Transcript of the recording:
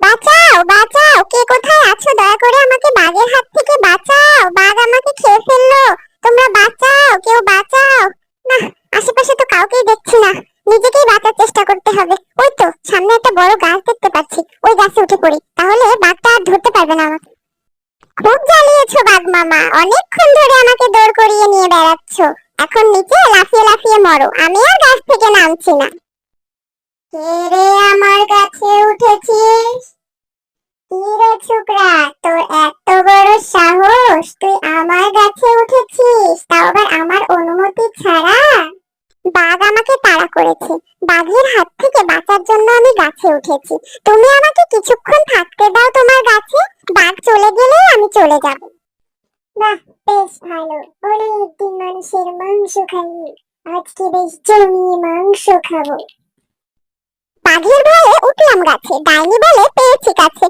বাঁচাও বাঁচাও। কে কোথায় আছো? দয়া করে আমাকে বাঘের হাত থেকে বাঁচাও। বাঘ আমাকে খেয়ে ফেলল। তোমরা বাঁচাও, কেউ বাঁচাও। না, আশেপাশে তো কাউকেই দেখছি না। নিজেকেই বাঁচার চেষ্টা করতে হবে। ওই তো, সামনে একটা বড় গাছ দেখতে পাচ্ছি। ওই গাছে উঠে পড়ি। তাহলে বাঘটা আর ধরতে পারবে না আমাকে। খুব জ্বালিয়েছো বাঘ মামা। অনেকক্ষণ ধরে আমাকে দৌড় করিয়ে নিয়ে বেড়াচ্ছ। এখন নিচে লাফিয়ে লাফিয়ে মরো। আমি আর গাছ থেকে নামছি না। কে রে আমার কাছে রে ছোকরা তোর এত বড় সাহস, তুই আমার গাছে উঠেছিস তাও আবার আমার অনুমতি ছাড়া? বাঘ আমাকে তাড়া করেছে, বাঘের হাত থেকে বাঁচার জন্য আমি গাছে উঠেছি। তুমি আমাকে কিছুক্ষণ থাকতে দাও তোমার গাছে, বাঘ চলে গেলেই আমি চলে যাব। বাহ, বেশ ভালো অনেকদিন মানুষের মাংস খাইনি আজকে বেশ জমিয়ে মাংস খাব। বাঘের ভয়ে উঠলাম গাছে, ডাইনি বলে পেয়েছি কাছে